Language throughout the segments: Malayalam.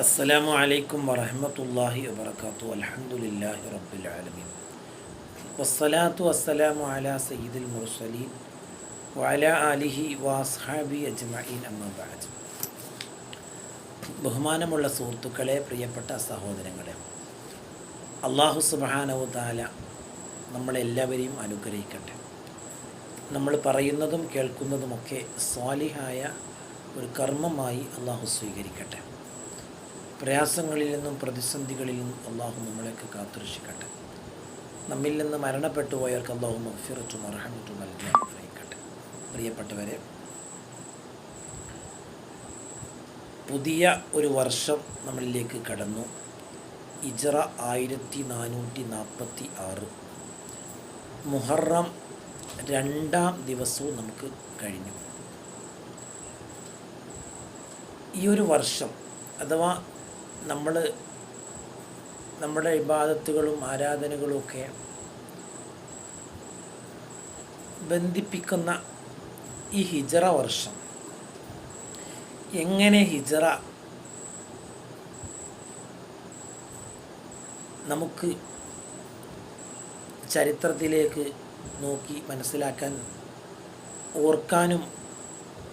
അസ്സലാമു അലൈക്കും വറഹമത്തല്ലാഹി വബർക്കാത്തു അൽഹംദുലില്ലാഹി റബ്ബിൽ ആലമീൻ. വസ്സലാത്തു വസ്സലാമു അലാ സയ്യിദുൽ മുർസലീൻ വഅല ആലിഹി വാസ്ഹാബി അജ്മഈൻ അമ്മാ ബഅദ്. ബഹുമാനമുള്ള സുഹൃത്തുക്കളെ പ്രിയപ്പെട്ട സഹോദരങ്ങളെ അള്ളാഹു സുബാനവു താല നമ്മളെല്ലാവരെയും അനുഗ്രഹിക്കട്ടെ. നമ്മൾ പറയുന്നതും കേൾക്കുന്നതുമൊക്കെ സ്വാലിഹായ ഒരു കർമ്മമായി അള്ളാഹു സ്വീകരിക്കട്ടെ. പ്രയാസങ്ങളിൽ നിന്നും പ്രതിസന്ധികളിൽ നിന്നും അള്ളാഹു നമ്മളെയൊക്കെ കാത്തുരക്ഷിക്കട്ടെ. നമ്മിൽ നിന്ന് മരണപ്പെട്ടു പോയവർക്ക് അള്ളാഹു മഫിറത്തും അർഹമത്തും നൽകി അനുഗ്രഹിക്കട്ടെ. പ്രിയപ്പെട്ടവരെ പുതിയ ഒരു വർഷം നമ്മളിലേക്ക് കടന്നു. ഇജറ ആയിരത്തി നാനൂറ്റി നാൽപ്പത്തി ആറ് മുഹറം രണ്ടാം ദിവസവും നമുക്ക് കഴിഞ്ഞു. ഈ ഒരു വർഷം അഥവാ നമ്മൾ നമ്മുടെ ഇബാദത്തുകളും ആരാധനകളും ഒക്കെ ബന്ധിപ്പിക്കുന്ന ഈ ഹിജറ വർഷം. എങ്ങനെ ഹിജറ നമുക്ക് ചരിത്രത്തിലേക്ക് നോക്കി മനസ്സിലാക്കാൻ ഓർക്കാനും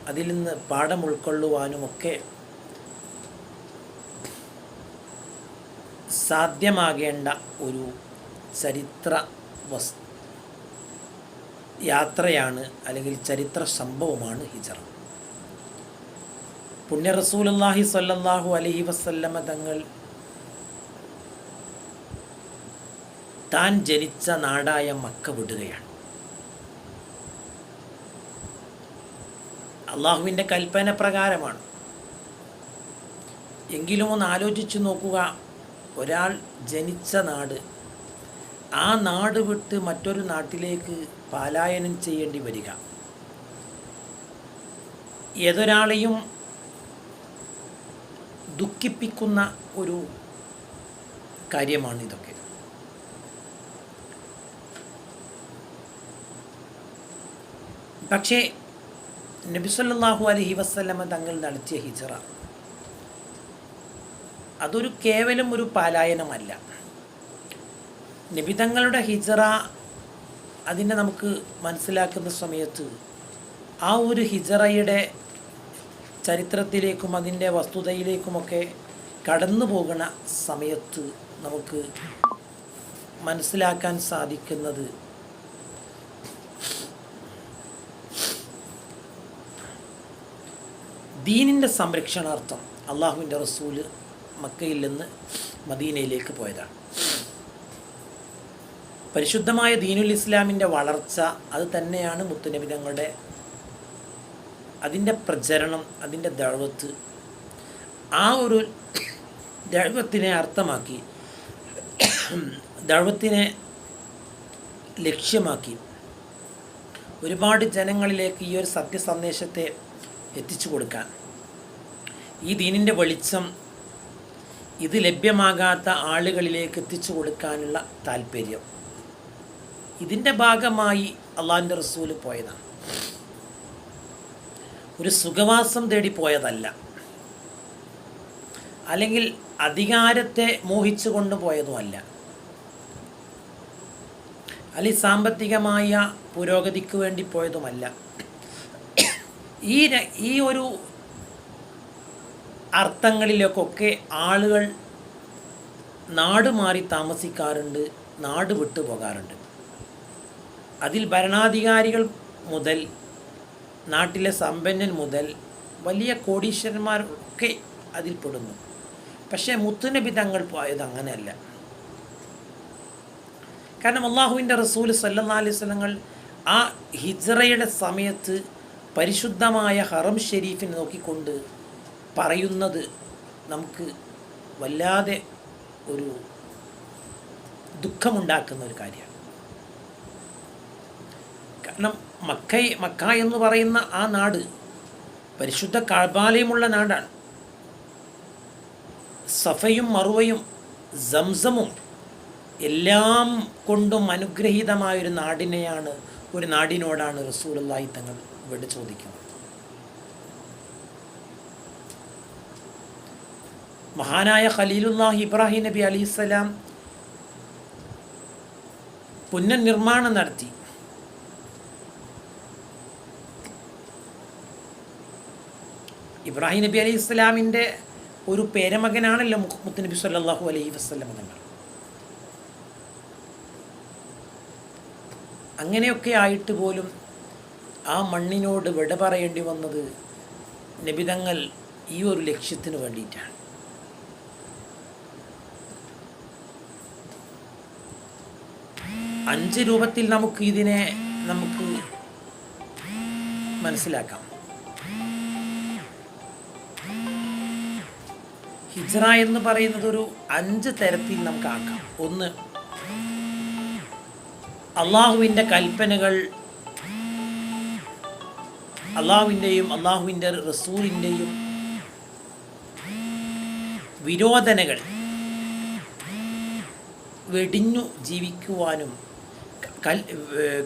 അതിൽ നിന്ന് പാഠം ഉൾക്കൊള്ളുവാനുമൊക്കെ സാധ്യമാകേണ്ട ഒരു ചരിത്ര വസ് യാത്രയാണ് അല്ലെങ്കിൽ ചരിത്ര സംഭവമാണ് ഹിജറ. പുണ്യ റസൂലുള്ളാഹി സ്വല്ലല്ലാഹു അലഹി വസല്ലമ തങ്ങൾ താൻ ജനിച്ച നാടായ മക്ക വിടുകയാണ്. അള്ളാഹുവിന്റെ കൽപ്പന പ്രകാരമാണ്. എങ്കിലും ഒന്ന് ആലോചിച്ച് നോക്കുക ഒരാൾ ജനിച്ച നാട്. ആ നാട് വിട്ട് മറ്റൊരു നാട്ടിലേക്ക് പാലായനം ചെയ്യേണ്ടി വരിക. ഏതൊരാളെയും ദുഃഖിപ്പിക്കുന്ന ഒരു കാര്യമാണ് ഇതൊക്കെ പക്ഷേ നബിസല്ലാഹു അലഹി വസ്ലമ തങ്ങൾ നടത്തിയ ഹിജറ അതൊരു കേവലം ഒരു പലായനമല്ല. നിബിതങ്ങളുടെ ഹിജറ അതിനെ നമുക്ക് മനസ്സിലാക്കുന്ന സമയത്ത് ആ ഒരു ഹിജറയുടെ ചരിത്രത്തിലേക്കും അതിന്റെ വസ്തുതയിലേക്കുമൊക്കെ കടന്നു പോകുന്ന സമയത്ത് നമുക്ക് മനസ്സിലാക്കാൻ സാധിക്കുന്നത് ദീനിന്റെ സംരക്ഷണാർത്ഥം അള്ളാഹുവിന്റെ റസൂൽ മക്കയിൽ നിന്ന് മദീനയിലേക്ക് പോയതാണ്. പരിശുദ്ധമായ ദീനുൽ ഇസ്ലാമിന്റെ വളർച്ച അത് തന്നെയാണ് മുത്തുനബി തങ്ങളുടെ അതിന്റെ പ്രചരണം അതിന്റെ ദഴവത്ത്. ആ ഒരു ദഴവത്തിനെ അർത്ഥമാക്കി ദഴവത്തിനെ ലക്ഷ്യമാക്കി ഒരുപാട് ജനങ്ങളിലേക്ക് ഈ ഒരു സത്യസന്ദേശത്തെ എത്തിച്ചു കൊടുക്കാൻ. ഈ ദീനിന്റെ വെളിച്ചം ഇത് ലഭ്യമാകാത്ത ആളുകളിലേക്ക് എത്തിച്ചു കൊടുക്കാനുള്ള താല്പര്യം ഇതിന്റെ ഭാഗമായി അള്ളാഹിന്റെ റസൂൽ പോയതാണ്. ഒരു സുഖവാസം തേടി പോയതല്ല. അല്ലെങ്കിൽ അധികാരത്തെ മോഹിച്ചു കൊണ്ടുപോയതുമല്ല അല്ലെ. സാമ്പത്തികമായ പുരോഗതിക്ക് വേണ്ടി പോയതുമല്ല. ഈ ഈ ഒരു അർത്ഥങ്ങളിലേക്കൊക്കെ ആളുകൾ നാട് മാറി താമസിക്കാറുണ്ട് നാട് വിട്ടു പോകാറുണ്ട്. അതിൽ ഭരണാധികാരികൾ മുതൽ നാട്ടിലെ സമ്പന്നൻ മുതൽ വലിയ കോടീശ്വരന്മാരൊക്കെ അതിൽപ്പെടുന്നു പക്ഷേ മുത്തുനബി തങ്ങൾ പോയത് അങ്ങനെയല്ല. കാരണം അള്ളാഹുവിന്റെ റസൂൽ സല്ലാ അലൈഹി സ്വലങ്ങൾ ആ ഹിജറയുടെ സമയത്ത് പരിശുദ്ധമായ ഹറം ഷെരീഫിനെ നോക്കിക്കൊണ്ട് പറയുന്നത് നമുക്ക് വല്ലാതെ ഒരു ദുഃഖമുണ്ടാക്കുന്ന ഒരു കാര്യമാണ്. കാരണം മക്ക മക്ക എന്ന് പറയുന്ന ആ നാട് പരിശുദ്ധ കാൽപാലയമുള്ള നാടാണ്. സഫയും മറുവയും സംസമും എല്ലാം കൊണ്ടും അനുഗ്രഹീതമായൊരു നാടിനെയാണ് ഒരു നാടിനോടാണ് റസൂലല്ലായി തങ്ങൾ ഇവിടെ ചോദിക്കുന്നത്. മഹാനായ ഖലീലുല്ലാഹി ഇബ്രാഹിം നബി അലിസ്സലാം പുനർനിർമ്മാണം നടത്തി. ഇബ്രാഹിം നബി അലൈഹി ഇസ്ലാമിന്റെ ഒരു പേരമകനാണല്ലോ മുഹമ്മദ് നബി സല്ലാഹു അലൈഹി വസല്ലം തങ്ങൾ അങ്ങനെയൊക്കെ ആയിട്ട് പോലും ആ മണ്ണിനോട് വിട പറയേണ്ടി വന്നത് നബിതങ്ങൾ ഈ ഒരു ലക്ഷ്യത്തിന് വേണ്ടിയിട്ടാണ്. അഞ്ച് രൂപത്തിൽ നമുക്ക് ഇതിനെ നമുക്ക് മനസ്സിലാക്കാം. ഹിജറ എന്ന് പറയുന്നത് ഒരു അഞ്ച് തരത്തിൽ നമുക്ക് ആക്കാം. ഒന്ന് അള്ളാഹുവിന്റെ കൽപ്പനകൾ അള്ളാഹുവിന്റെയും അള്ളാഹുവിന്റെ റസൂലിന്റെയും വിരോധനകൾ വെടിഞ്ഞു ജീവിക്കുവാനും കൽ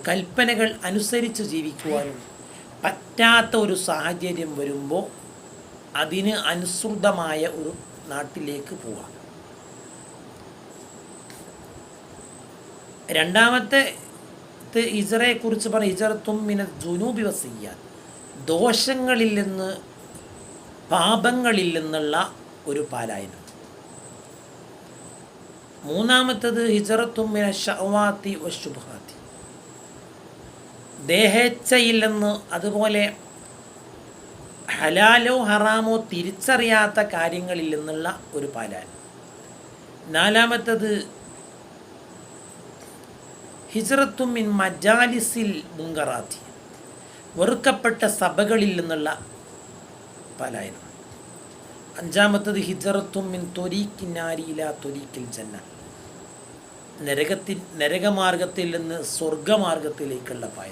കൽപ്പനകൾ അനുസരിച്ച് ജീവിക്കുവാനും പറ്റാത്ത ഒരു സാഹചര്യം വരുമ്പോൾ അതിന് അനുസൃതമായ ഒരു നാട്ടിലേക്ക് പോവാം. രണ്ടാമത്തെ ഇസറയെക്കുറിച്ച് പറഞ്ഞ ഇസറത്തും മിന ജുനൂബി വസിയ്യാൻ ദോഷങ്ങളിൽ നിന്ന് പാപങ്ങളിൽ നിന്നുള്ള ഒരു പാലായനം മൂന്നാമത്തത് ഹിജറത്തും ഷവാത്തി വശുഭാത്തി ദേഹേച്ഛയില്ലെന്ന് അതുപോലെ ഹലാലോ ഹറാമോ തിരിച്ചറിയാത്ത കാര്യങ്ങളിൽ നിന്നുള്ള ഒരു പാലാൽ. നാലാമത്തത് ഹിജറത്തും മിൻ മജാലിസിൽ മുങ്കറാത്തി വെറുക്കപ്പെട്ട സഭകളിൽ നിന്നുള്ള പലായനം അഞ്ചാമത്തത് ഹിജറത്തും മിൻ തൊരീക്കിനാരിയില തൊരീക്കിൽ ജന്ന. നരകത്തിൽ നരകമാർഗത്തിൽ നിന്ന് സ്വർഗമാർഗത്തിലേക്കുള്ള പായ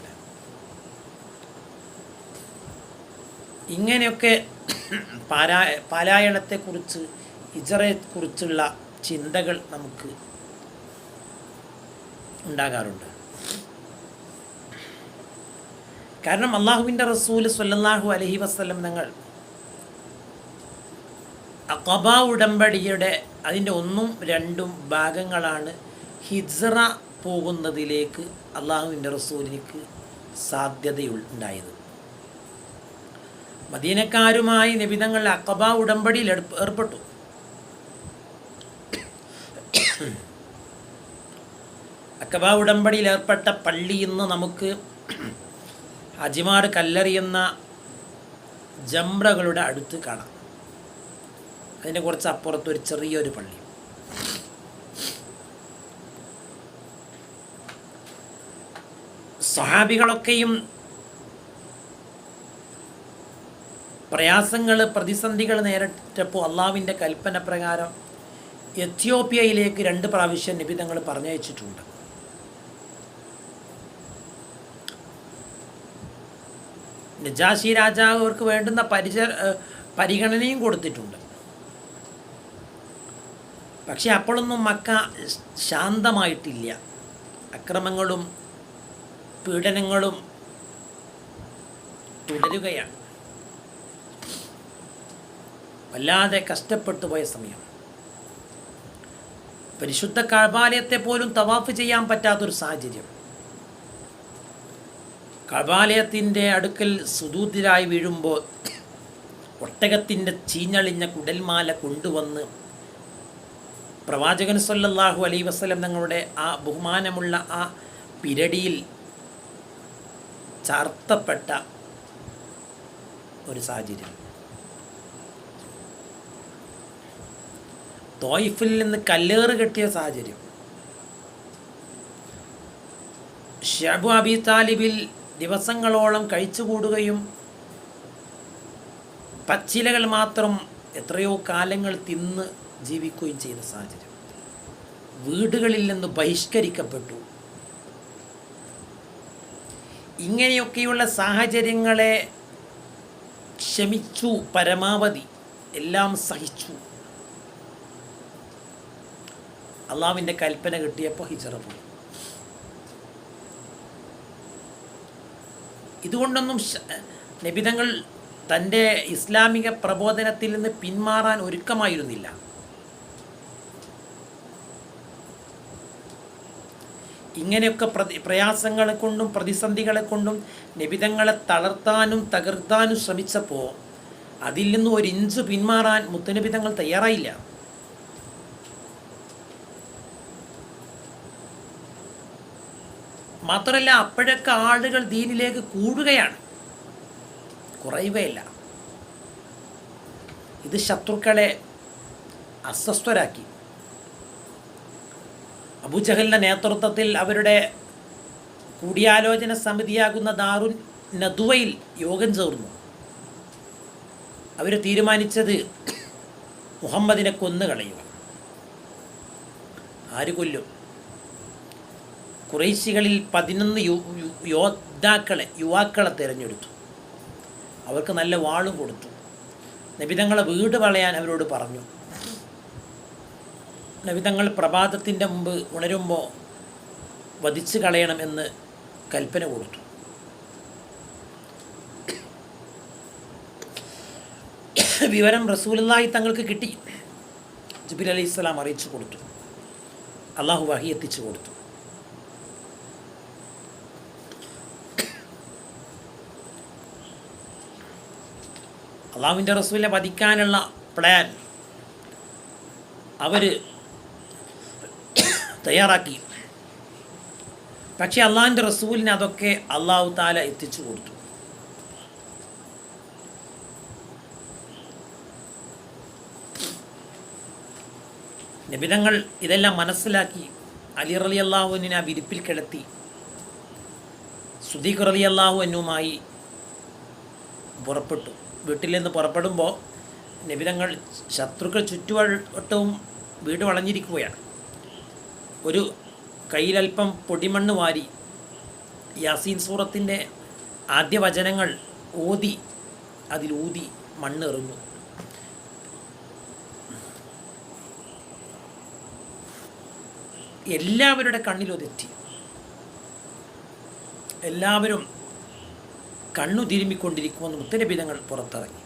ഇങ്ങനെയൊക്കെ പാരാ പാലായണത്തെക്കുറിച്ച് ഹിജറയെക്കുറിച്ചുള്ള ചിന്തകൾ നമുക്ക് ഉണ്ടാകാറുണ്ട്. കാരണം അള്ളാഹുവിന്റെ റസൂൽ സല്ലാഹു അലഹി വസ്ലം ഞങ്ങൾ അക്കബ ഉടമ്പടിയുടെ അതിന്റെ ഒന്നും രണ്ടും ഭാഗങ്ങളാണ് ഹിജ്റ പോകുന്നതിലേക്ക് അള്ളാഹുവിന്റെ റസൂലിനിക്ക് സാധ്യതയുണ്ടായത് മദീനക്കാരുമായി നിബിധങ്ങൾ അക്കബ ഉടമ്പടിയിൽ ഏർപ്പ- ഏർപ്പെട്ടു. അക്കബ ഉടമ്പടിയിൽ ഏർപ്പെട്ട പള്ളി ഇന്ന് നമുക്ക് അജിമാർ കല്ലെറിയുന്ന ജംറകളുടെ അടുത്ത് കാണാം. അതിന്റെ കുറച്ച് അപ്പുറത്ത് ഒരു ചെറിയൊരു പള്ളി. സഹാബികളൊക്കെയും പ്രയാസങ്ങൾ പ്രതിസന്ധികൾ നേരിട്ടപ്പോൾ അള്ളാവിന്റെ കൽപ്പന പ്രകാരം എത്യോപ്യയിലേക്ക് രണ്ട് പ്രാവശ്യം നിബിധങ്ങൾ പറഞ്ഞയച്ചിട്ടുണ്ട്. നജാശി രാജാവ് അവർക്ക് വേണ്ടുന്ന പരിച പരിഗണനയും കൊടുത്തിട്ടുണ്ട്. പക്ഷെ അപ്പോഴൊന്നും മക്ക ശാന്തമായിട്ടില്ല. അക്രമങ്ങളും പീഡനങ്ങളും തുടരുകയാണ്. വല്ലാതെ കഷ്ടപ്പെട്ടു പോയ സമയം. പരിശുദ്ധ കഴബാലയത്തെ പോലും തവാഫ് ചെയ്യാൻ പറ്റാത്തൊരു സാഹചര്യം. കഴബാലയത്തിന്റെ അടുക്കൽ സുദൂതിരായി വീഴുമ്പോൾ ഒട്ടകത്തിന്റെ ചീഞ്ഞളിഞ്ഞ കുടൽമാല കൊണ്ടുവന്ന് പ്രവാചകൻ സല്ലല്ലാഹു അലൈ വസ്ലം തങ്ങളുടെ ആ ബഹുമാനമുള്ള ആ പിരടിയിൽ ചാർത്തപ്പെട്ട ഒരു സാഹചര്യം. തോയിഫിൽ നിന്ന് കല്ലേറ് കെട്ടിയ സാഹചര്യം. ഷാബു അബി താലിബിൽ ദിവസങ്ങളോളം കഴിച്ചുകൂടുകയും പച്ചിലകൾ മാത്രം എത്രയോ കാലങ്ങൾ തിന്ന് ജീവിക്കുകയും ചെയ്യുന്ന സാഹചര്യം. വീടുകളിൽ നിന്ന് ബഹിഷ്കരിക്കപ്പെട്ടു. ഇങ്ങനെയൊക്കെയുള്ള സാഹചര്യങ്ങളെ ക്ഷമിച്ചു പരമാവധി എല്ലാം സഹിച്ചു. അള്ളാവിന്റെ കൽപ്പന കിട്ടിയപ്പോൾ ഹിജറ പോയി. ഇതുകൊണ്ടൊന്നും നബിതങ്ങൾ തന്റെ ഇസ്ലാമിക പ്രബോധനത്തിൽ നിന്ന് പിന്മാറാൻ ഒരുക്കമായിരുന്നില്ല. ഇങ്ങനെയൊക്കെ പ്രയാസങ്ങളെ കൊണ്ടും പ്രതിസന്ധികളെ കൊണ്ടും നിബിതങ്ങളെ തളർത്താനും തകർത്താനും ശ്രമിച്ചപ്പോൾ അതിൽ നിന്ന് ഒരു ഇഞ്ച് പിന്മാറാൻ മുത്തനിബിതങ്ങൾ തയ്യാറായില്ല. മാത്രമല്ല അപ്പോഴൊക്കെ ആളുകൾ ദീനിലേക്ക് കൂടുകയാണ്. കുറയുകയില്ല. ഇത് ശത്രുക്കളെ അസ്വസ്ഥരാക്കി. അബുജഹലിന്റെ നേതൃത്വത്തിൽ അവരുടെ കൂടിയാലോചന സമിതിയാകുന്ന ദാറുൻ നദുവയിൽ യോഗം ചേർന്നു. അവർ തീരുമാനിച്ചത് മുഹമ്മദിനെ കൊന്നു കളയുക ആര് കൊല്ലും? കുറേശികളിൽ പതിനൊന്ന് യോദ്ധാക്കളെ യുവാക്കളെ തിരഞ്ഞെടുത്തു. അവർക്ക് നല്ല വാളും കൊടുത്തു. നബിതങ്ങളെ വീട് വളയാൻ അവരോട് പറഞ്ഞു. നബിതങ്ങൾ പ്രഭാതത്തിന്റെ മുമ്പ് ഉണരുമ്പോൾ വധിച്ചു കളയണമെന്ന് കൽപ്പന കൊടുത്തു. വിവരം റസൂലായി തങ്ങൾക്ക് കിട്ടി. ജുബിൽ അലി ഇസ്ലാം അറിയിച്ചു കൊടുത്തു. അള്ളാഹു വഹി എത്തിച്ചു കൊടുത്തു. അള്ളാഹുവിന്റെ റസൂലിനെ വധിക്കാനുള്ള പ്ലാൻ അവർ തയ്യാറാക്കി. പക്ഷേ അള്ളാഹിന്റെ റസൂലിനെ അതൊക്കെ അള്ളാഹു താല എത്തിച്ചു കൊടുത്തു. നിബിധങ്ങൾ ഇതെല്ലാം മനസ്സിലാക്കി അലി റലി അള്ളാഹുവിനെ ആ വിരിപ്പിൽ കിടത്തി. സുദീഖ് റലി അള്ളാഹു എന്നുമായി പുറപ്പെട്ടു. വീട്ടിൽ നിന്ന് പുറപ്പെടുമ്പോൾ നിബിധങ്ങൾ ശത്രുക്കൾ ചുറ്റുവട്ടവും വീട് വളഞ്ഞിരിക്കുകയാണ്. ഒരു കയ്യിലൽപ്പം പൊടിമണ്ണ് വാരി യാസീൻ സൂറത്തിന്റെ ആദ്യ വചനങ്ങൾ ഓതി അതിലൂതി മണ്ണ് എറിഞ്ഞു. എല്ലാവരുടെ കണ്ണിലൊതെറ്റി എല്ലാവരും കണ്ണു തിരുമ്മിക്കൊണ്ടിരിക്കുമെന്ന് മുത്തരബിതങ്ങൾ പുറത്തിറങ്ങി.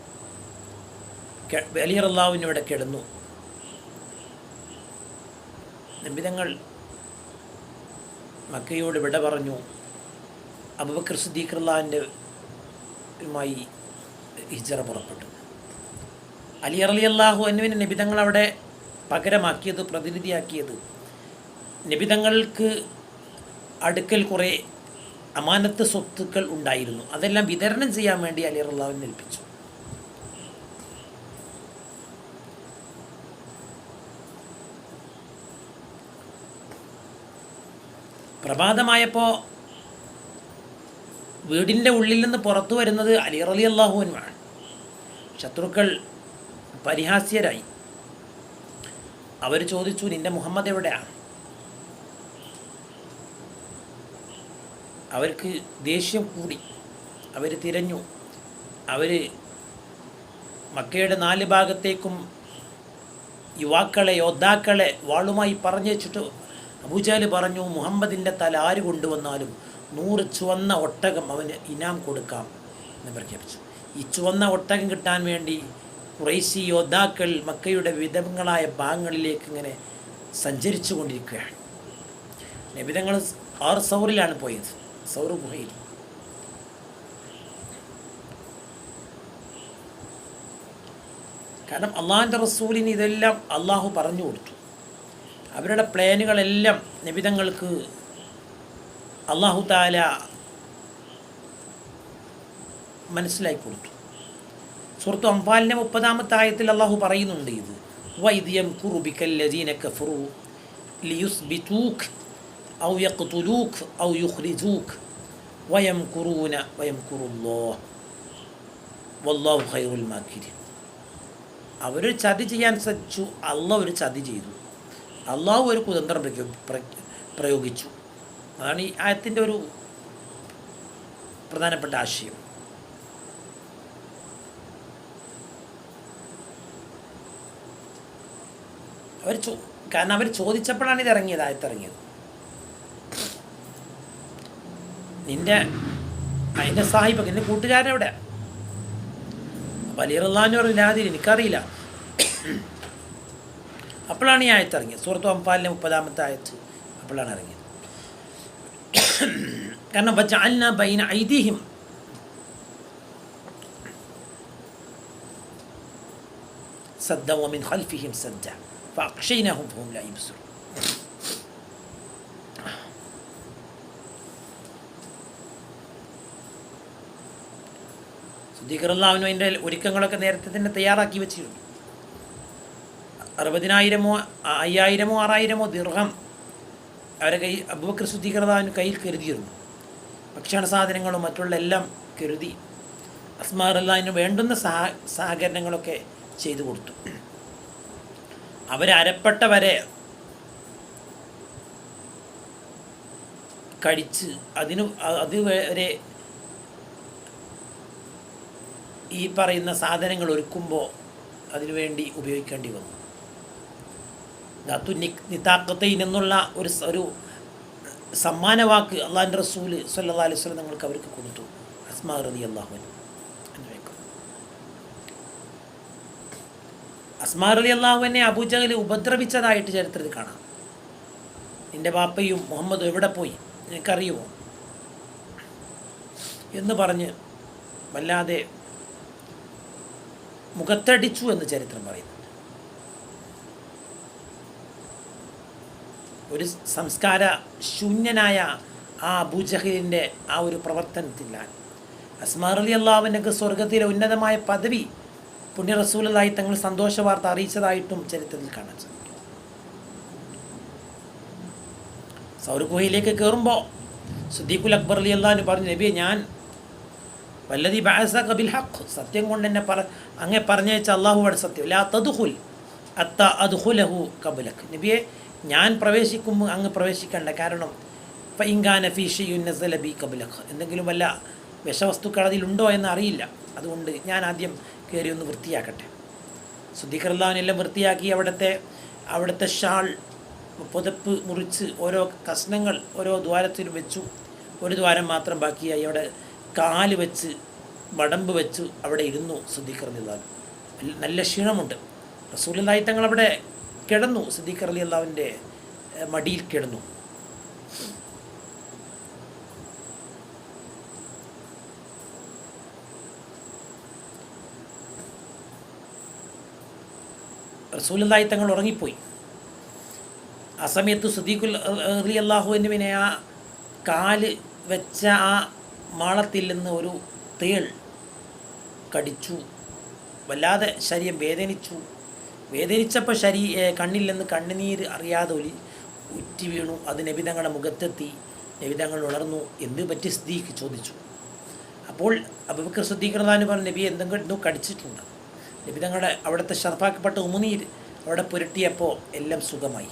വലിയ വലിയറല്ലാവിനിവിടെ കിടന്നു. നബിതങ്ങൾ മക്കയോട് വിട പറഞ്ഞു. അബുബക്കർ സിദ്ദീഖ്ലാന്റെ മായി ഹിജറ പുറപ്പെട്ടു. അലി അലി അള്ളാഹു എന്നിവന് നബിതങ്ങൾ അവിടെ പകരമാക്കിയത് പ്രതിനിധിയാക്കിയത്. നബിതങ്ങൾക്ക് അടുക്കൽ കുറേ അമാനത്ത് സ്വത്തുക്കൾ ഉണ്ടായിരുന്നു. അതെല്ലാം വിതരണം ചെയ്യാൻ വേണ്ടി അലി അള്ളാഹുവിനെ ഏൽപ്പിച്ചു. പ്രഭാതമായപ്പോൾ വീടിന്റെ ഉള്ളിൽ നിന്ന് പുറത്തു വരുന്നത് അലി റലി അള്ളാഹുവിനുമാണ് ശത്രുക്കൾ പരിഹാസ്യരായി. അവർ ചോദിച്ചു നിന്റെ മുഹമ്മദ് എവിടെയാണ്? അവർക്ക് ദേഷ്യം കൂടി. അവർ തിരഞ്ഞു. അവർ മക്കയുടെ നാല് ഭാഗത്തേക്കും യുവാക്കളെ യോദ്ധാക്കളെ വാളുമായി പറഞ്ഞു അബൂജാൽ പറഞ്ഞു മുഹമ്മദിന്റെ തല ആര് കൊണ്ടുവന്നാലും നൂറ് ചുവന്ന ഒട്ടകം അവന് ഇനാം കൊടുക്കാം എന്ന് പ്രഖ്യാപിച്ചു. ഈ ചുവന്ന ഒട്ടകം കിട്ടാൻ വേണ്ടി കുറേശി യോദ്ധാക്കൾ മക്കയുടെ വിധങ്ങളായ ഭാഗങ്ങളിലേക്ക് ഇങ്ങനെ സഞ്ചരിച്ചു കൊണ്ടിരിക്കുകയാണ്. നബിതങ്ങൾ ആർ സൗറിലാണ് പോയത്. സൗർ ഗുഹയിൽ. കാരണം അള്ളാഹിന്റെ റസൂലിന് ഇതെല്ലാം അള്ളാഹു പറഞ്ഞു കൊടുത്തു. അവരുടെ പ്ലാനുകളെല്ലാം നിബിതങ്ങൾക്ക് അള്ളാഹു താല മനസ്സിലാക്കി കൊടുത്തു. സുഹൃത്തു അംഫാലിന്റെ മുപ്പതാമത്തെ ആയത്തിൽ അള്ളാഹു പറയുന്നുണ്ട് ഇത്. വൈദ്യം കുറുബിക്കല്ലജീന കഫറു ലിയുസ് ബിതൂഖ് ഔ യഖ്തുലൂഖ് ഔ യുഖ്രിജൂഖ് വയം കുറൂന വയം കുറുല്ലോ വല്ലാഹു ഖൈറുൽ മാക്കിരി അവർ ചതി ചെയ്യാൻ ശ്രമിച്ചു അള്ള ഒരു ചതി ചെയ്തു. അള്ളാഹു ഒരു കുതന്ത്രം പ്രയോഗിച്ചു. അതാണ് ഈ ആയത്തിന്റെ ഒരു പ്രധാനപ്പെട്ട ആശയം. അവർ ചോ കാരണം അവർ ചോദിച്ചപ്പോഴാണ് ഇത് ഇറങ്ങിയത് ആയത്തിറങ്ങിയത്. നിന്റെ അതിന്റെ സാഹിബ് നിന്റെ കൂട്ടുകാരൻ എവിടെ വലിയ റഹ്ലാൻ പറഞ്ഞ ആദ്യം എനിക്കറിയില്ല. അപ്പോഴാണ് ഈ ആയത്ത് ഇറങ്ങിയത്. സൂറത്ത് അംഫാലിലെ മുപ്പതാമത്തെ ആയത്ത് അപ്പോഴാണ് ഇറങ്ങിയത്. കാരണം വജഅൽന ബൈന ഐതിഹ്യം ഒരുക്കങ്ങളൊക്കെ നേരത്തെ തന്നെ തയ്യാറാക്കി വെച്ചിരുന്നു. അറുപതിനായിരമോ അയ്യായിരമോ ആറായിരമോ ദീർഘം അവരെ കൈ അബൂബക്കർ സുദ്ദീഖറുള്ളാവിന് കയ്യിൽ കരുതിയിരുന്നു. ഭക്ഷണ സാധനങ്ങളും മറ്റുള്ള എല്ലാം കരുതി അസ്മാറുള്ളതിന് വേണ്ടുന്ന സഹ സഹകരണങ്ങളൊക്കെ ചെയ്തു കൊടുത്തു. അവരരപ്പെട്ട വരെ കഴിച്ച് അതിന് അത് വരെ ഈ പറയുന്ന സാധനങ്ങൾ ഒരുക്കുമ്പോൾ അതിനുവേണ്ടി ഉപയോഗിക്കേണ്ടി വന്നു. ദാത്തു നിതാക്കത്തൈൻ എന്നുള്ള ഒരു ഒരു സമ്മാനവാക്ക് അള്ളാഹിന്റെ റസൂൽ സല്ലാ അലൈഹി സ്വലം നിങ്ങൾക്ക് അവർക്ക് കൊടുത്തു. അസ്മാ റതി അള്ളാഹുൻ അസ്മാ റതി അള്ളാഹുവിനെ അബൂജഹൽ ഉപദ്രവിച്ചതായിട്ട് ചരിത്രത്തിൽ കാണാം. നിന്റെ ബാപ്പയും മുഹമ്മദും എവിടെ പോയി? നിനക്കറിയുമോ? എന്ന് പറഞ്ഞ് വല്ലാതെ മുഖത്തടിച്ചു എന്ന് ചരിത്രം പറയുന്നുണ്ട് ഒരു സംസ്കാര ശൂന്യനായ ആ അബൂജഹലിന്റെ ആ ഒരു പ്രവർത്തനത്തിലാണ്. അസ്മാർ അലി അള്ളാഹുവിനൊക്കെ സ്വർഗത്തിലെ ഉന്നതമായ പദവി പുണ്യ റസൂലായി തങ്ങൾ സന്തോഷ വാർത്ത അറിയിച്ചതായിട്ടും ചരിത്രത്തിൽ കാണാൻ സാധിക്കും. സൗരഗുഹയിലേക്ക് കയറുമ്പോൾ സുദ്ദീഖുൽ അക്ബർ അലി അള്ളാൻ പറഞ്ഞു നബിയെ ഞാൻ വല്ലതി ബാസ കബിൽ ഹഖ്. സത്യം കൊണ്ട് എന്നെ പറ അങ്ങനെ പറഞ്ഞയച്ച അള്ളാഹുവാണ് സത്യം. ലാ തദ്ഖുൽ അത്ത അദ്ഖുലഹു കബുലഖ് നബിയെ ഞാൻ പ്രവേശിക്കുമ്പോൾ അങ്ങ് പ്രവേശിക്കേണ്ട. കാരണം ഇപ്പം ഇങ്കാന നസല ബി കബുലഖ് എന്തെങ്കിലും വല്ല വിഷവസ്തുക്കൾ അതിലുണ്ടോ എന്ന് അറിയില്ല. അതുകൊണ്ട് ഞാൻ ആദ്യം കയറി ഒന്ന് വൃത്തിയാക്കട്ടെ. സുദ്ദീഖർലാവിനെല്ലാം വൃത്തിയാക്കി അവിടുത്തെ അവിടുത്തെ ഷാൾ പുതപ്പ് മുറിച്ച് ഓരോ കഷ്ണങ്ങൾ ഓരോ ദ്വാരത്തിലും വെച്ചു. ഒരു ദ്വാരം മാത്രം ബാക്കിയായി. അവിടെ കാൽ വെച്ച് വടമ്പ് വെച്ച് അവിടെ ഇരുന്നു അലിള്ളാൻ നല്ല ക്ഷീണമുണ്ട്. റസൂലായി തങ്ങൾ അവിടെ കിടന്നു സിദ്ദീഖ് അലി അള്ളാവിന്റെ മടിയിൽ കിടന്നു. റസൂലായി തങ്ങൾ ഉറങ്ങിപ്പോയി. ആ സമയത്ത് സുദീഖുൽ അലി അള്ളാഹു എന്നിവനെ ആ കാൽ വെച്ച ആ മാളത്തിൽ നിന്ന് ഒരു തേൾ കടിച്ചു വല്ലാതെ ശരീരം വേദനിച്ചു വേദനിച്ചപ്പോൾ ശരീ കണ്ണില്ലെന്ന് കണ്ണുനീർ അറിയാതെ ഒലി ഉറ്റി വീണു. അത് നബിതങ്ങളുടെ മുഖത്തെത്തി നബിതങ്ങൾ ഉണർന്നു. എന്ത് പറ്റി സിദ്ദീഖ്? ചോദിച്ചു. അപ്പോൾ അബുബക്കർ സിദ്ദീഖ്ലാന്ന് പറഞ്ഞു നബി എന്തെങ്കിലും കടിച്ചിട്ടുണ്ട്. നബിതങ്ങളുടെ അവിടുത്തെ ഷർഫാക്കപ്പെട്ട ഉമുനീർ അവിടെ പുരട്ടിയപ്പോൾ എല്ലാം സുഖമായി.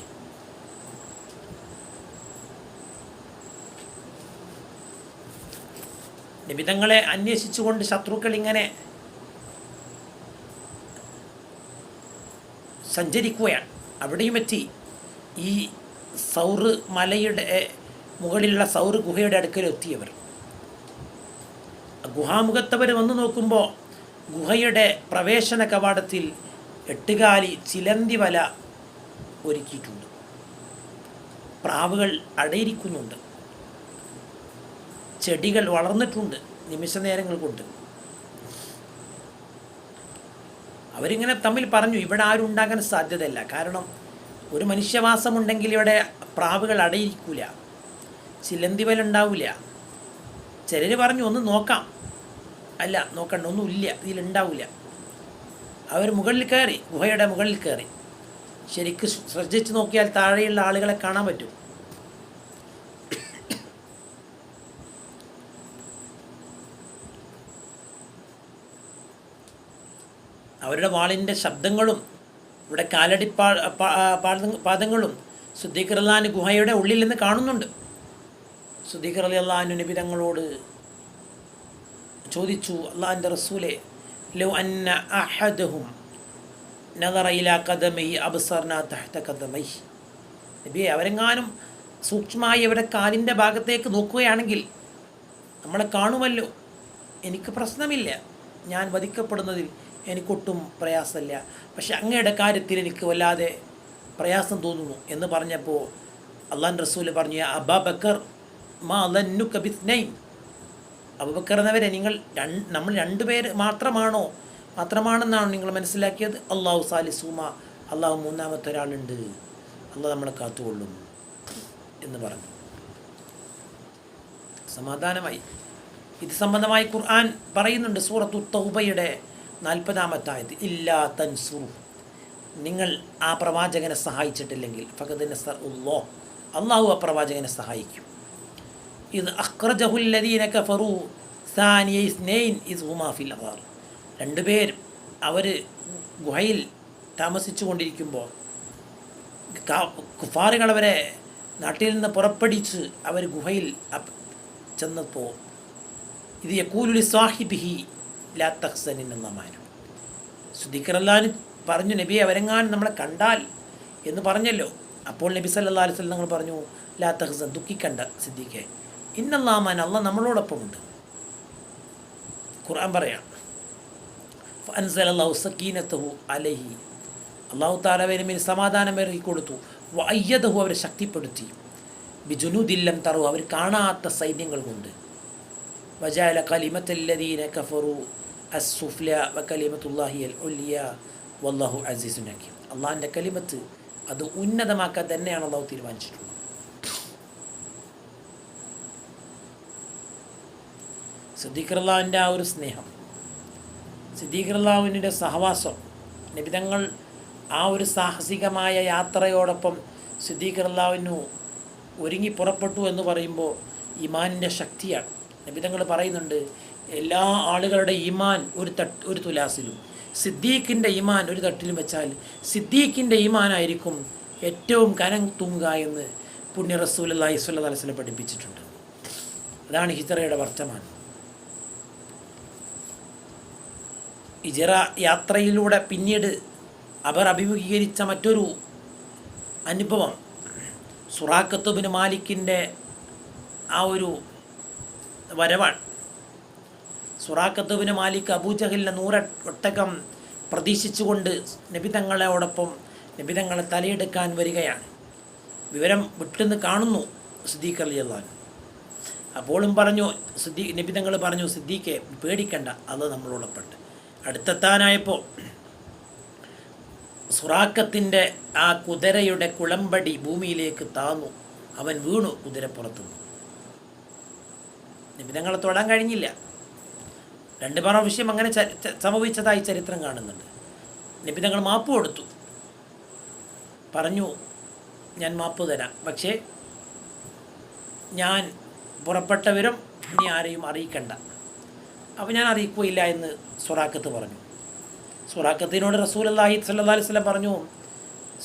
നിബിതങ്ങളെ അന്വേഷിച്ചുകൊണ്ട് ശത്രുക്കൾ ഇങ്ങനെ സഞ്ചരിക്കുകയാണ് അവിടെയും എത്തി. ഈ സൗറ് മലയുടെ മുകളിലുള്ള സൗറ് ഗുഹയുടെ അടുക്കൽ എത്തിയവർ. ഗുഹാമുഖത്തവർ വന്നു നോക്കുമ്പോൾ ഗുഹയുടെ പ്രവേശന കവാടത്തിൽ എട്ടുകാലി ചിലന്തി വല ഒരുക്കിയിട്ടുണ്ട്. പ്രാവുകൾ അടയിരിക്കുന്നുണ്ട്. ചെടികൾ വളർന്നിട്ടുണ്ട് നിമിഷ നേരങ്ങൾ കൊണ്ട്. അവരിങ്ങനെ തമ്മിൽ പറഞ്ഞു ഇവിടെ ആരും ഉണ്ടാകാൻ സാധ്യതയില്ല. കാരണം ഒരു മനുഷ്യവാസമുണ്ടെങ്കിൽ ഇവിടെ പ്രാവുകൾ അടയിരിക്കില്ല ചിലന്തിവൽ ഉണ്ടാവില്ല ചിലർ പറഞ്ഞു ഒന്ന് നോക്കാം. അല്ല നോക്കണ്ട ഒന്നുമില്ല ഇതിലുണ്ടാവില്ല അവർ മുകളിൽ കയറി ഗുഹയുടെ മുകളിൽ കയറി. ശരിക്ക് ശ്രദ്ധിച്ച് നോക്കിയാൽ താഴെയുള്ള ആളുകളെ കാണാൻ പറ്റും. അവരുടെ വാളിന്റെ ശബ്ദങ്ങളും ഇവിടെ കാലടി പാദങ്ങളും സുദ്ദീഖർ അള്ളഹാൻ ഗുഹയുടെ ഉള്ളിൽ നിന്ന് കാണുന്നുണ്ട്. സുദ്ദീഖർ അലി അള്ളഹാൻ നിബിതങ്ങളോട് ചോദിച്ചു അള്ളാഹിന്റെ റസൂലെ ലോ അന്ന അഹദഹും നദറ ഇലാ കദമൈ. അബ്സർന അവരെങ്ങാനും സൂക്ഷ്മമായി അവരുടെ കാലിന്റെ ഭാഗത്തേക്ക് നോക്കുകയാണെങ്കിൽ നമ്മളെ കാണുമല്ലോ. എനിക്ക് പ്രശ്നമില്ല. ഞാൻ വധിക്കപ്പെടുന്നതിൽ എനിക്കൊട്ടും പ്രയാസമില്ല. പക്ഷെ അങ്ങയുടെ കാര്യത്തിൽ എനിക്ക് വല്ലാതെ പ്രയാസം തോന്നുന്നു എന്ന് പറഞ്ഞപ്പോൾ അള്ളാൻ റസൂൽ പറഞ്ഞു "യാ അബാ ബക്കർ മാ അലന്നു കബിസ്നൈൻ അബുബക്കർ എന്നവരെ നിങ്ങൾ രണ്ട് നമ്മൾ രണ്ടുപേര് മാത്രമാണോ? മാത്രമാണെന്നാണ് നിങ്ങൾ മനസ്സിലാക്കിയത്? അള്ളാഹു സാലിസൂമ അള്ളാഹു മൂന്നാമത്തെ ഒരാളുണ്ട്. അള്ളാഹ് നമ്മളെ കാത്തുകൊള്ളും എന്ന് പറഞ്ഞു. സമാധാനമായി. ഇത് സംബന്ധമായി ഖുർആൻ പറയുന്നുണ്ട് സൂറത്തു തൗബയുടെ നാൽപ്പതാമത്തായത് ഇല്ലാ തൻസുറു നിങ്ങൾ ആ പ്രവാചകനെ സഹായിച്ചിട്ടില്ലെങ്കിൽ ഫഖദ് നസർ ഉള്ളോ? അള്ളാഹു ആ പ്രവാചകനെ സഹായിക്കും. ഇത് അഖ്റജഹുല്ലദീന കഫറു സാനിയ ഇസ്നൈൻ ഇസ് ഹുമാഫിൽ അവാർ രണ്ടുപേർ അവർ ഗുഹയിൽ താമസിച്ചു കൊണ്ടിരിക്കുമ്പോൾ കുഫാറുകൾ അവരെ നാട്ടിൽ നിന്ന് പുറപ്പെടിച്ച് അവർ ഗുഹയിൽ ചെന്നപ്പോൾ ഇത് യക്കൂലുലി സാഹിബിഹി ലാ തഹ്സനിൻ പറഞ്ഞു നബി അവരെങ്ങാനും നമ്മളെ കണ്ടാൽ എന്ന് പറഞ്ഞല്ലോ. അപ്പോൾ നബി സല്ലാ അലൈഹി നിങ്ങൾ പറഞ്ഞു ലാ ദുഃഖിക്കണ്ട സിദ്ദിഖെ. ഇന്നല്ലാമാൻ അല്ല നമ്മളോടൊപ്പമുണ്ട്. ഖുർആൻ പറയാം അൻസലല്ലാഹു സക്കീനത്തഹു അലഹി. അള്ളാഹു താലവേന മേൽ സമാധാനം ഇറക്കി കൊടുത്തു. വയ്യതഹു അവരെ ശക്തിപ്പെടുത്തി. ബിജുനുദില്ലം തറു അവർ കാണാത്ത സൈന്യങ്ങൾ കൊണ്ട്. വജാല കലിമത്തല്ലദീന കഫറു അസുഫ്ല വ വല്ലാഹു അസീസുൻ ഹക്കീം. അള്ളാഹിന്റെ കലിമത്ത് അത് ഉന്നതമാക്കാൻ തന്നെയാണ് അള്ളാഹു തീരുമാനിച്ചിട്ടുള്ളത്. സിദ്ദീഖർലാവിന്റെ ആ ഒരു സ്നേഹം സിദ്ദീഖർലാവിന്റെ സഹവാസം നിബിതങ്ങൾ ആ ഒരു സാഹസികമായ യാത്രയോടൊപ്പം സിദ്ദീഖർലാവിനു ഒരുങ്ങി പുറപ്പെട്ടു എന്ന് പറയുമ്പോൾ ഇമാനിന്റെ ശക്തിയാണ്. നിബിതങ്ങൾ പറയുന്നുണ്ട് എല്ലാ ആളുകളുടെ ഈമാൻ ഒരു തട്ട് ഒരു തുലാസിലും. സിദ്ദീഖിന്റെ ഈമാൻ ഒരു തട്ടിലും വെച്ചാൽ സിദ്ദീഖിന്റെ ഈമാനായിരിക്കും ഏറ്റവും കനം തൂങ്ങുക എന്ന് പുണ്യ റസൂൽ അള്ളാഹി സ്വല്ലാ പഠിപ്പിച്ചിട്ടുണ്ട്. അതാണ് ഹിജറയുടെ വർത്തമാനം. ഹിജറ യാത്രയിലൂടെ പിന്നീട് അവർ അഭിമുഖീകരിച്ച മറ്റൊരു അനുഭവം സുറാഖത്തുബിന് മാലിക്കിന്റെ ആ ഒരു വരവാണ്. സുറാഖത്തുബിന് മാലിക് അബൂജഹലിന്റെ നൂറ ഒട്ടകം പ്രതീക്ഷിച്ചുകൊണ്ട് നബിതങ്ങളോടൊപ്പം നബിതങ്ങളെ തലയെടുക്കാൻ വരികയാണ്. വിവരം വിട്ടെന്ന് കാണുന്നു സിദ്ദീഖ് അലി അള്ളഹാൻ അപ്പോഴും പറഞ്ഞു സിദ്ദീ നബിതങ്ങൾ പറഞ്ഞു സിദ്ദീഖെ പേടിക്കണ്ട അത് നമ്മളോടൊപ്പുണ്ട് അടുത്തെത്താനായപ്പോൾ സുറാക്കത്തിന്റെ ആ കുതിരയുടെ കുളമ്പടി ഭൂമിയിലേക്ക് താന്നു. അവൻ വീണു കുതിരപ്പുറത്തുനിന്ന്. നിബിതങ്ങളെ തൊടാൻ കഴിഞ്ഞില്ല. രണ്ട് പ്രാവശ്യം അങ്ങനെ സംഭവിച്ചതായി ചരിത്രം കാണുന്നുണ്ട്. നബി നിബിധങ്ങൾ മാപ്പ് കൊടുത്തു. പറഞ്ഞു ഞാൻ മാപ്പ് തരാം. പക്ഷേ ഞാൻ പുറപ്പെട്ടവരും ഇനി ആരെയും അറിയിക്കണ്ട. അപ്പോൾ ഞാൻ അറിയിക്കുകയില്ല എന്ന് സുറാക്കത്ത് പറഞ്ഞു. സുറാക്കത്തിനോട് റസൂൽ അള്ളാഹി സല്ലാ അലൈഹി സ്വലം പറഞ്ഞു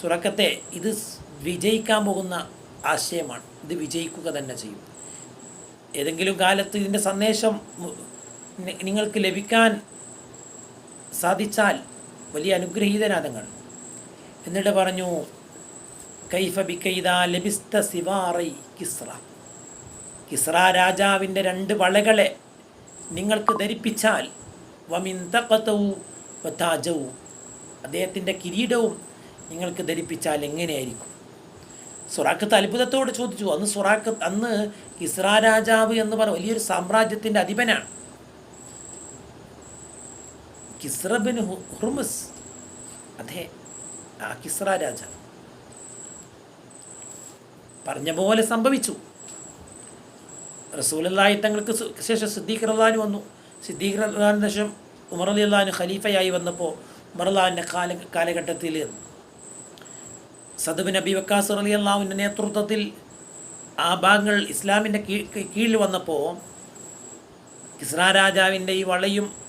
സുറാക്കത്തെ ഇത് വിജയിക്കാൻ പോകുന്ന ആശയമാണ്. ഇത് വിജയിക്കുക തന്നെ ചെയ്യും. ഏതെങ്കിലും കാലത്ത് ഇതിന്റെ സന്ദേശം നിങ്ങൾക്ക് ലഭിക്കാൻ സാധിച്ചാൽ വലിയ അനുഗ്രഹീതനാഥങ്ങൾ എന്നിട്ട് പറഞ്ഞു കൈഫ ബിക്കൈദ ലബിസ്ത സിവാറൈ കിസ്ര കിസ്ര രാജാവിന്റെ രണ്ട് വളകളെ നിങ്ങൾക്ക് ധരിപ്പിച്ചാൽ വമിന്തക്കത്തവും അദ്ദേഹത്തിന്റെ കിരീടവും നിങ്ങൾക്ക് ധരിപ്പിച്ചാൽ എങ്ങനെയായിരിക്കും? സുറാഖത്ത് അത്ഭുതത്തോട് ചോദിച്ചു. അന്ന് സുറാഖത്ത് അന്ന് കിസ്ര രാജാവ് എന്ന് പറഞ്ഞ വലിയൊരു സാമ്രാജ്യത്തിന്റെ അധിപനാണ്. കിസ്റബിൻ ഹുർമസ്. അതെ ആ കിസ്ര രാജാവ്. പറഞ്ഞ പോലെ സംഭവിച്ചു. റസൂലല്ലായി തങ്ങൾക്ക് ശേഷം സിദ്ദീഖ് റഹ്ലാൻ വന്നു. സിദ്ദീഖ് റഹ്ലാന് ശേഷം ഉമർ അലി അള്ളഹാൻ ഖലീഫയായി വന്നപ്പോൾ ഉമർ അള്ളഹാന്റെ കാല കാലഘട്ടത്തിൽ സദബ് നബി വക്കാസ് അലി അള്ളാഹുവിന്റെ നേതൃത്വത്തിൽ ആ ഭാഗങ്ങൾ ഇസ്ലാമിന്റെ കീഴിൽ വന്നപ്പോൾ കിസ്ര രാജാവിന്റെ ഈ വളയും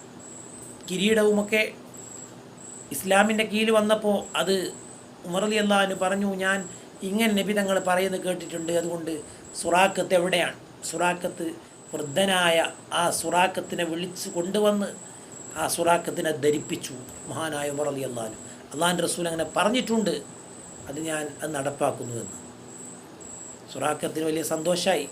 കിരീടവുമൊക്കെ ഇസ്ലാമിന്റെ കീഴിൽ വന്നപ്പോൾ അത് ഉമർ അലി അള്ളഹാന് പറഞ്ഞു ഞാൻ ഇങ്ങനെ നബി തങ്ങൾ പറയുന്നത് കേട്ടിട്ടുണ്ട്. അതുകൊണ്ട് സുറാക്കത്ത് എവിടെയാണ്? സുറാക്കത്ത് വൃദ്ധനായ ആ സുറാക്കത്തിനെ വിളിച്ചു കൊണ്ടുവന്ന് ആ സുറാക്കത്തിനെ ധരിപ്പിച്ചു മഹാനായ ഉമർ അലി അള്ളഹാന് റസൂൽ അങ്ങനെ പറഞ്ഞിട്ടുണ്ട്. അത് ഞാൻ അത് നടപ്പാക്കുന്നുവെന്ന് സുറാക്കത്തിന് വലിയ സന്തോഷമായി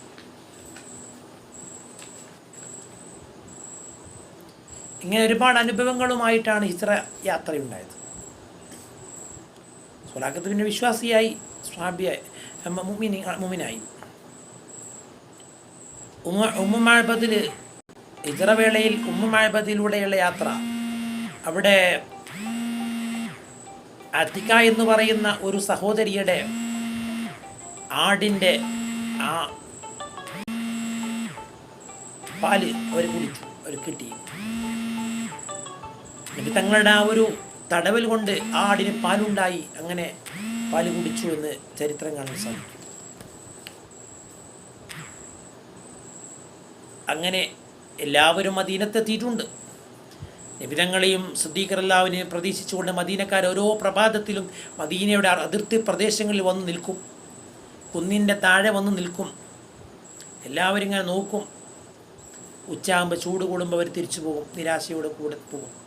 ഇങ്ങനെ ഒരുപാട് അനുഭവങ്ങളുമായിട്ടാണ് ഇത്ര യാത്രയുണ്ടായത്. സുലാഖത്ത് പിന്നെ വിശ്വാസിയായി സ്വാബിയായി മുമിനി മുമിനായി ഉമ്മ ഉമ്മുമാഴ്ബതിൽ ഇതറവേളയിൽ ഉമ്മുമാഴ്ബതിലൂടെയുള്ള യാത്ര അവിടെ അത്തിക്ക എന്ന് പറയുന്ന ഒരു സഹോദരിയുടെ ആടിന്റെ ആ പാൽ അവർ കുടിച്ചു അവർ കിട്ടി. എന്നിട്ട് തങ്ങളുടെ ആ ഒരു തടവൽ കൊണ്ട് ആ ആടിന് പാലുണ്ടായി. അങ്ങനെ പാൽ കുടിച്ചു എന്ന് ചരിത്രം കാണാൻ സാധിക്കും. അങ്ങനെ എല്ലാവരും മദീനത്തെത്തിയിട്ടുണ്ട് നിബിതങ്ങളെയും സുദ്ദീഖറല്ലാവിനെയും പ്രതീക്ഷിച്ചുകൊണ്ട് മദീനക്കാർ ഓരോ പ്രഭാതത്തിലും മദീനയുടെ അതിർത്തി പ്രദേശങ്ങളിൽ വന്ന് നിൽക്കും. കുന്നിന്റെ താഴെ വന്ന് നിൽക്കും. എല്ലാവരും ഇങ്ങനെ നോക്കും. ഉച്ചയാകുമ്പോൾ ചൂട് കൂടുമ്പോൾ അവർ തിരിച്ചു പോകും. നിരാശയോടെ കൂടെ പോകും.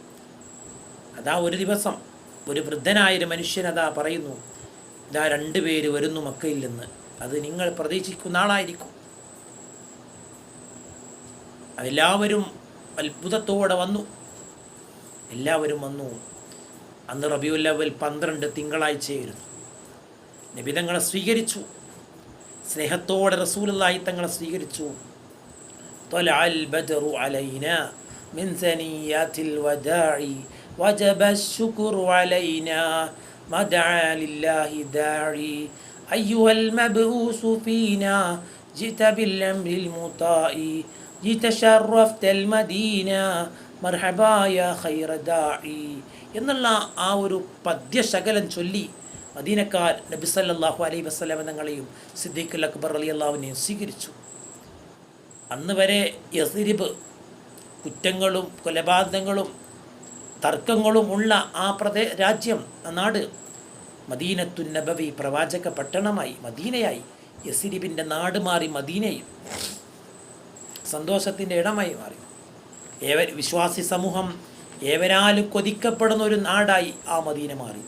അതാ ഒരു ദിവസം. ഒരു വൃദ്ധനായൊരു മനുഷ്യനതാ പറയുന്നു ഇതാ രണ്ടുപേര് വരുന്നു മക്കയിൽ നിന്ന്. അത് നിങ്ങൾ പ്രതീക്ഷിക്കുന്ന ആളായിരിക്കും. അതെല്ലാവരും അത്ഭുതത്തോടെ വന്നു. എല്ലാവരും വന്നു. അന്ന് റബിയുല്ലവൽ പന്ത്രണ്ട് തിങ്കളാഴ്ചയായിരുന്നു. നിബിതങ്ങളെ സ്വീകരിച്ചു. സ്നേഹത്തോടെ റസൂലായി തങ്ങളെ സ്വീകരിച്ചു. തൊലാൽ ബദറു അലൈന മിൻ വജാഴി വദാഇ وجب الشكر علينا ما دعا لله داعي أيها المبعوث فينا جئت بالأمر المطاع جئت شرفت المدينة مرحبا يا خير داعي എന്നുള്ള ആ ഒരു പദ്യശകലം ചൊല്ലി മദീനക്കാർ നബി സല്ലല്ലാഹു അലൈഹി വസല്ലം തങ്ങളെയും സിദ്ദീഖുൽ അക്ബർ അലി അള്ളാഹുവിനെയും സ്വീകരിച്ചു അന്ന് വരെ യസിരിബ് കുറ്റങ്ങളും കൊലപാതകങ്ങളും തർക്കങ്ങളും ഉള്ള ആ പ്രദേ രാജ്യം നാട്. മദീനത്തു നബവി പ്രവാചക പട്ടണമായി മദീനയായി. യസിരിബിന്റെ നാട് മാറി മദീനയും. സന്തോഷത്തിന്റെ ഇടമായി മാറി. ഏവ വിശ്വാസി സമൂഹം ഏവരാലും കൊതിക്കപ്പെടുന്ന ഒരു നാടായി ആ മദീന മാറി.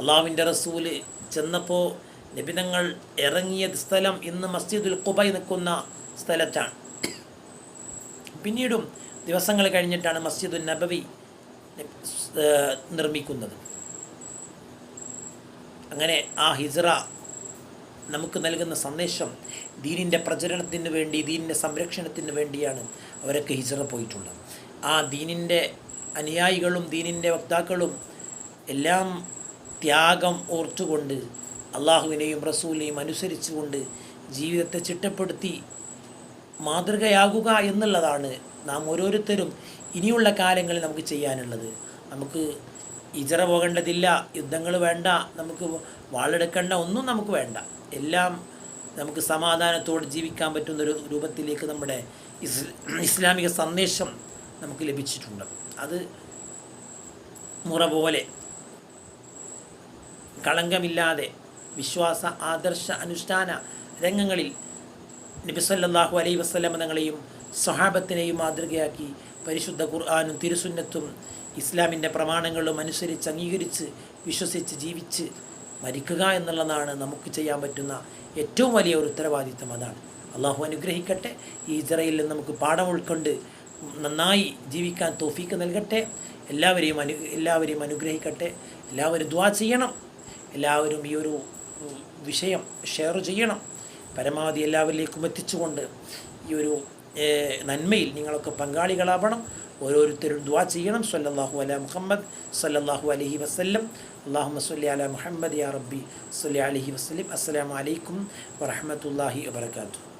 അള്ളാവിന്റെ റസൂൽ ചെന്നപ്പോൾ നിബിധങ്ങൾ ഇറങ്ങിയ സ്ഥലം ഇന്ന് മസ്ജിദുൽ കുബൈ നിൽക്കുന്ന സ്ഥലത്താണ്. പിന്നീടും ദിവസങ്ങൾ കഴിഞ്ഞിട്ടാണ് മസ്ജിദുൽ നബവി നിർമ്മിക്കുന്നത്. അങ്ങനെ ആ ഹിസ്റ നമുക്ക് നൽകുന്ന സന്ദേശം ദീനിന്റെ പ്രചരണത്തിന് വേണ്ടി ദീനിന്റെ സംരക്ഷണത്തിന് വേണ്ടിയാണ് അവരൊക്കെ ഹിസറ പോയിട്ടുള്ളത്. ആ ദീനിന്റെ അനുയായികളും ദീനിന്റെ വക്താക്കളും എല്ലാം ത്യാഗം ഓർത്തുകൊണ്ട് അള്ളാഹുവിനെയും റസൂലിനെയും അനുസരിച്ചുകൊണ്ട് ജീവിതത്തെ ചിട്ടപ്പെടുത്തി മാതൃകയാകുക എന്നുള്ളതാണ് നാം ഓരോരുത്തരും ഇനിയുള്ള കാലങ്ങളിൽ നമുക്ക് ചെയ്യാനുള്ളത്. നമുക്ക് ഇജറ പോകേണ്ടതില്ല യുദ്ധങ്ങൾ വേണ്ട നമുക്ക് വാളെടുക്കേണ്ട ഒന്നും നമുക്ക് വേണ്ട. എല്ലാം നമുക്ക് സമാധാനത്തോടെ ജീവിക്കാൻ പറ്റുന്ന ഒരു രൂപത്തിലേക്ക് നമ്മുടെ ഇസ് ഇസ്ലാമിക സന്ദേശം നമുക്ക് ലഭിച്ചിട്ടുണ്ട്. അത് മുറ പോലെ കളങ്കമില്ലാതെ വിശ്വാസ ആദർശ അനുഷ്ഠാന രംഗങ്ങളിൽ നബിസല്ലാഹു അലൈ വസ്ലം തങ്ങളെയും സ്വഹാബത്തിനെയും മാതൃകയാക്കി പരിശുദ്ധ ഖുർആാനും തിരുസുന്നത്തും ഇസ്ലാമിന്റെ പ്രമാണങ്ങളും അനുസരിച്ച് അംഗീകരിച്ച് വിശ്വസിച്ച് ജീവിച്ച് മരിക്കുക എന്നുള്ളതാണ് നമുക്ക് ചെയ്യാൻ പറ്റുന്ന ഏറ്റവും വലിയ ഒരു ഉത്തരവാദിത്തം അതാണ്. അള്ളാഹു അനുഗ്രഹിക്കട്ടെ. ഈ ഇസ്രയിൽ നമുക്ക് പാഠം ഉൾക്കൊണ്ട് നന്നായി ജീവിക്കാൻ തോഫീക്ക് നൽകട്ടെ. എല്ലാവരെയും അനു എല്ലാവരെയും അനുഗ്രഹിക്കട്ടെ. എല്ലാവരും ദ്വാ ചെയ്യണം. എല്ലാവരും ഈ ഒരു വിഷയം ഷെയർ ചെയ്യണം. പരമാവധി എല്ലാവരിലേക്കും എത്തിച്ചുകൊണ്ട് ഈ ഒരു നന്മയിൽ നിങ്ങളൊക്കെ പങ്കാളികളാവണം. ഓരോരുത്തരും ദ്വാ ചെയ്യണം. സല്ലല്ലാഹു അല മുഹമ്മദ് സല്ലല്ലാഹു അലഹി വസല്ലം. അള്ളാഹു സല്ലി അല മുഹമ്മദ് യാ റബ്ബി സല്ലി അലഹി വസല്ലം. അസ്സലാമു അലൈക്കും വറഹ്മത്തുള്ളാഹി വബറകാതുഹു.